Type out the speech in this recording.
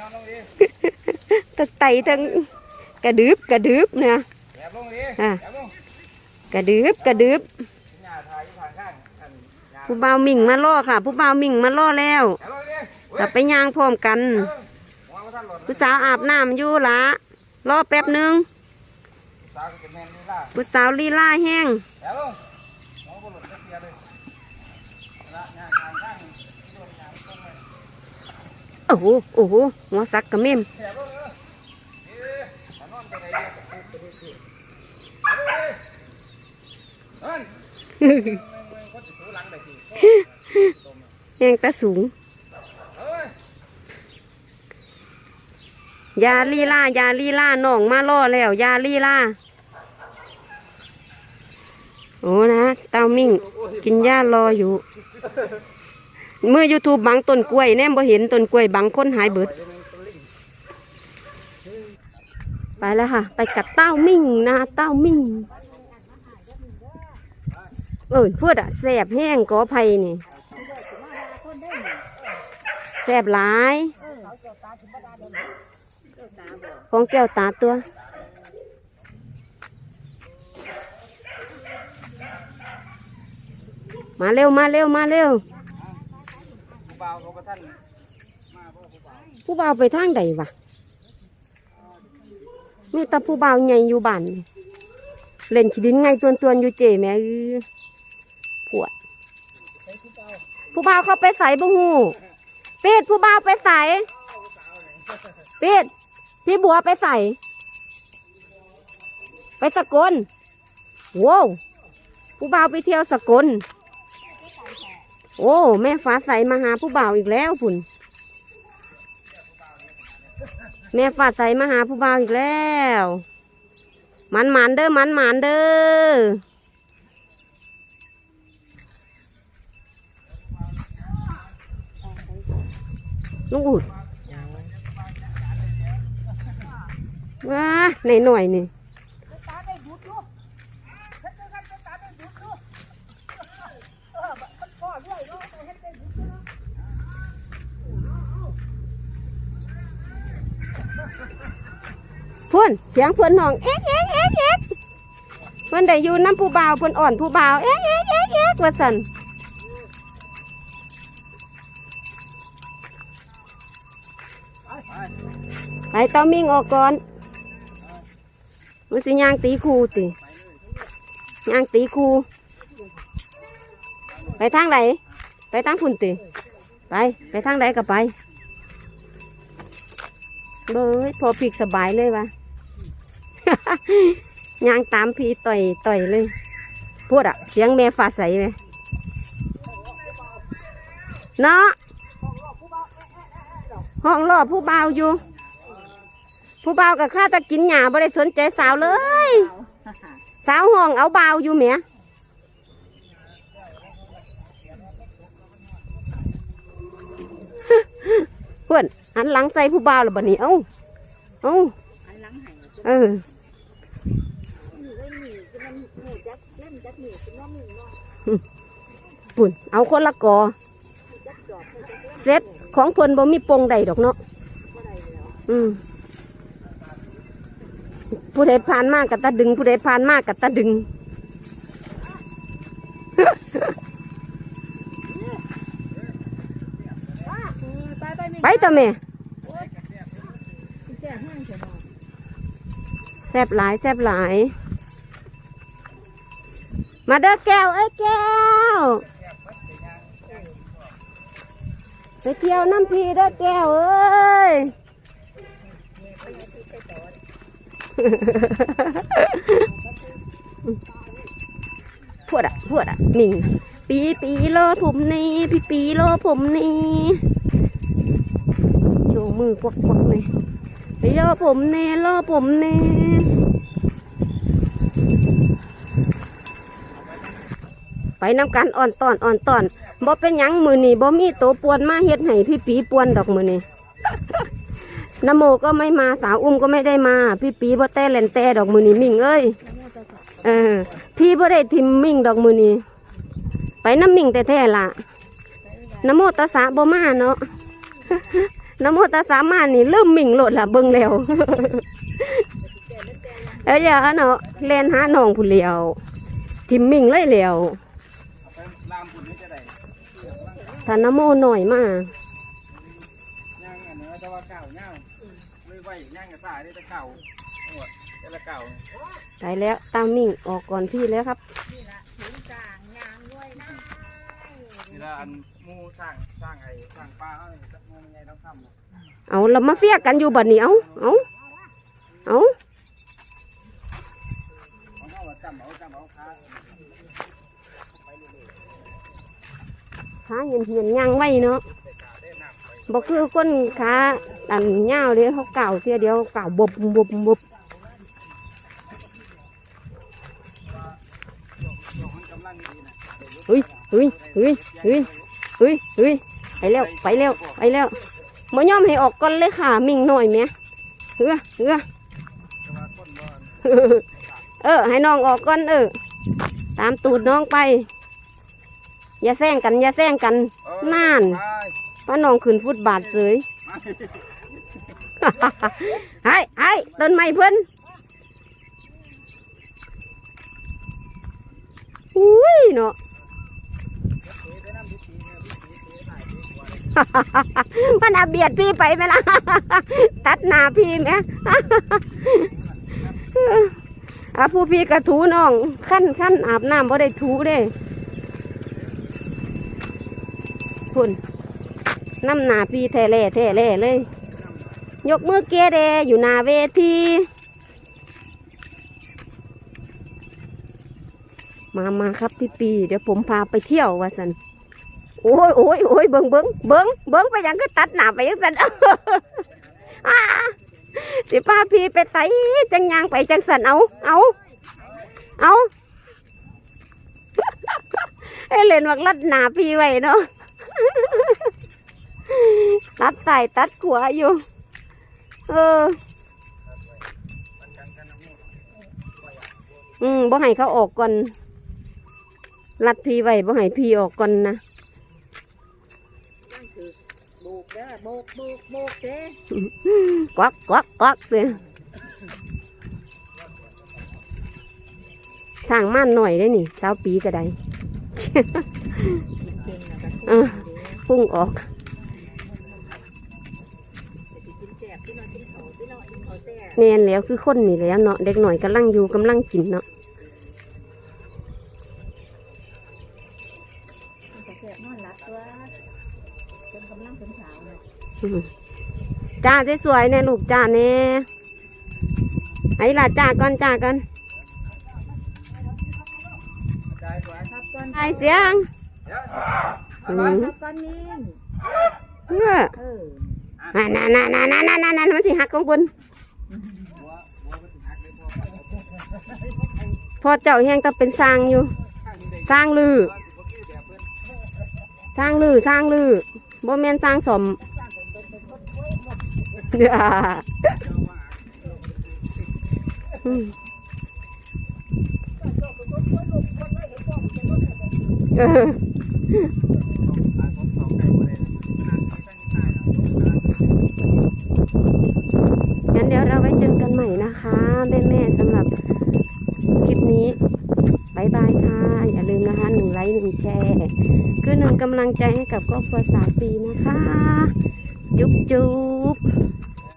นอนลงดิทั้งไตทั้งกระดึบกระดึบนะแอบลงดิอะแอบลงกระดึบกระดึบหญ้าทายอยู่ข้างข้างอันหญ้าผู้บ่าวมิ่งมาล่อค่ะ ผู้บ่าวมิ่งมาล่อแล้วแอบลงดิกลับไปย่างพร้อมกันแอบลงหัวมันท่านหล่นผู้สาวอาบน้ำอยู่ละรอแป๊บหนึงสาวก็เป็นแมนนี่ล่ะผู้สาวลีลาแห้ง โอ้โหโอ้โหหัวซักกระเม่มยังตาสูง ยาลีล่ายาลีล่าน้องมาล่อแล้ว ยาลีล่าโอ้นะเต้ามิ่ง กินยญ้ารออยู่ เมื่อ YouTube บังต้นกล้วยแนมบ่เห็นต้นกล้วยบังคนหายเบิด ไปแล้วค่ะ ไปกับเต้ามิ่งนะเต้ามิ่งเอ้ยพูดอะแสบแห้งกอไผ่นี่แสบหลายของแก้วตาตัวมาเร็วมาเร็วมาเร็วผู้บ่าว เขาประท่านมาเพราะผู้บ่าวผู้บ่าวไปทางใดวะมีแต่ผู้บ่าวใหญ่อยู่บ้านนี่เล่นขี้ดินไงตวนตวนๆอยู่เจแม่เอ้ยปวด ผู้บ่าวเขาไปใส่บ่หูเป็ดผู้บ่าวไปใส่เป็ดพี่บัวไปใส่ ไปสกลว้าวผู้บ่าวไปเที่ยวสกล โอ้ แม่ฟ้าใสมาหาผู้บ่าวอีกแล้วพุ่น แม่ฟ้าใสมาหาผู้บ่าวอีกแล้ว มันหมานเด้อมันหมานเด้อลุงอุดว้าในหน่อยนี่ พุ่นเสียงเพื่นห้องเอ๊ะเอ๊ะเอ๊ะเอ๊ะเพื่นได้อยู่น้ำผู้บ่าวเพื่นอ่อนผู้บ่าวเอ๊ะเอ๊ะเอ๊ะเอ๊ะว่าสันไปเต้ามิ่งออกก่อนมันสิย่างตีคูติย่างตีคูไปทางไหนไปทางพุ่นติไป ไปทางไหนก็ไป เบ้ยพอปีกสบายเลยวะย่างตามพี่ต่อยต่อยเลยพูดอะเสียงแม่ฟ้าใสไหมเนาะห้องรอผู้บ่าวอยู่ ผู้บ่าวกับข้าตะกินหญ้าบ่ได้สนใจสาวเลย สาวห้องเอาบ่าวอยู่แหม เพื่อนหันหลังใส่ผู้บ่าวแล้วบัดนี้เอ้าเอ้าเออปุ่นเอาคนละกอเซ็ตของเพิ่นบ่มีปงใดดอกเนาะอืมผู้ใดผ่านมากกับตาดึง ผู้ใดผ่านมากกับตาดึง ไปต่อแม่แซบหลายแซบหลาย มาเด้อแก้ว เอ้ยแก้ว ไปเที่ยวน้ำพีเด้อแก้วเอ้ยพวดอะพวดอะนิ่งปีปีโลผมนี่ปีปีโลผมนี่ มือกวักกวักเลยไปโลผมเน่โลผมเน่ไปนำกันอ่อนตอนอ่อนตอนบ่เป็นยังมือนี่บ่มีโตปวนมาเฮ็ดให้พี่ปีปวนดอกมือนี่นโมก็ไม่มาสาวอุ้มก็ไม่ได้มา พี่ปีบ่แต่เล่นแต่ดอกมือนี่มิ่งเอ้ยเออ พี่บ่ได้ทิมมิ่งดอกมือนี้ไปน้ำมิ่งแต่แท้ล่ะนโมตัสสะบ่มาเนาะ นะโมตัสสะมานี่เริ่มมิ่งโหลดละเบิ่งแล้วเอ้ยอย่าเนาะเลนหาน้องผู้เลียวทิมมิ่งเลยแล้วเอาไปลามปุ่นนี่จะได้ถ้านโมหน่อยมาย่างอันเนื้อจะว่าเก่าย่างเลยไว้ย่างกับสายได้แต่เก่าแต่ละเก่าไปแล้วตามมิ่งออกก่อนพี่แล้วครับเวลาอัน มูสร้างสร้างไอ้สร้างปลาเขาเนี่ยงูมันใหญ่ต้องทำนะเอาเรามาเฟียกกันอยู่บัดนี้เอาเอาเอาของเขาว่าจำเอาจำเอาค้าขาเหียนเหียนย่างไว้เนาะบอกคือคนขาอันยาวเลยเขาเก่าเสียเดียวเก่าบบบบบบมันกำลังดีนะเฮ้ยเฮ้ยเฮ้ยเฮ้ย เฮ้ยเฮ้ยไปแล้วไปแล้วไปแล้วมย่อมให้ออกก่อนเลยค่ะมิงหน่อยแหม่เออเออเออ ให้น้องออกก่อนเออ ตามตูดน้องไป อย่าแซงกัน อย่าแซงกันน่านว่าน้องขึ้นฟุตบาทเลยไอ้ไอ้ต้นไม้เพิ่อนอุ้ยเนาะ มันอาเบียดพี่ไปไหมล่ะ ตัดหน้าพี่ไหมอาผู้พี่กระถูน้องขั้นขั้นอาบน้ำบ่ได้ถูเด้พุ่นน้ำหนาพี่แท้แล่แท้แล่เลย ยกมือเกเรอยู่หน้าเวทีมามาครับพี่ปี เดี๋ยวผมพาไปเที่ยวว่าสัน โอ้ยโอ้ยโอ้ยเบิ้งเบิ้งเบิ้งเบิ้งไปยังก็ตัดหนาไปยังสันอ้าสิพาพี่ไปไตจังยางไปจังสันเอาเอาเอาไอ้เล่นวักลัดหนาพี่ไว้เนาะตัดไตตัดขัวอยู่ เออ อืมบ่ให้เขาออกก่อนรัดพี่ไว้บ่ให้พี่ออกก่อนนะ ด้อโบกโบกโบกเด้กวักกวักกวักเลยสร้างม่านหน่อยได้นี่สาวปีก็ได้ เก่งนะกะเออพุ่งออกกินแซ่บที่นอนกินเขาที่นอนกินเขาแซ่บแน่นแล้วคือคนนี่แหล้วเนาะเด็กหน่อยกำลังอยู่กำลังกินเนาะมันจะแซ่บนอนหลับตัว จนกำลังเป็นสาวเนาะอืมจ้าสวยๆแน่ลูกจ้าแน่ไอ้ล่ะจ้าก่อนจ้าก่อนใจสวยครับก้อนไอ้เสียงเดี๋ยวอืก้อนมครับก้อนนิ่งเออเอออ่านั่นนั่นนั่นนั่นนั่นนั่นมันสิหักของเพิ่นหัวหัวมันถึงหักเลยพอเจ้าแห้งต้องเป็นสร้างอยู่ข้างนี้ได้สร้างลือสิบ่คือแบบเพิ่นสร้างลือสร้างลือ บ่แม่นสร้างสมเด้ออืมเอออ่าผมสองไก่บ่ได้อ่านที่ตั้งตายงั้นเดี๋ยวเราไว้เจอกันใหม่นะคะแม่แม่ๆสำหรับคลิปนี้บายบายค่ะ อย่าลืมนะคะหนึ่งไลค์หนึ่งแชร์ กำลังใจให้กับครอบครัวสามปีนะคะ จุ๊บจุ๊บ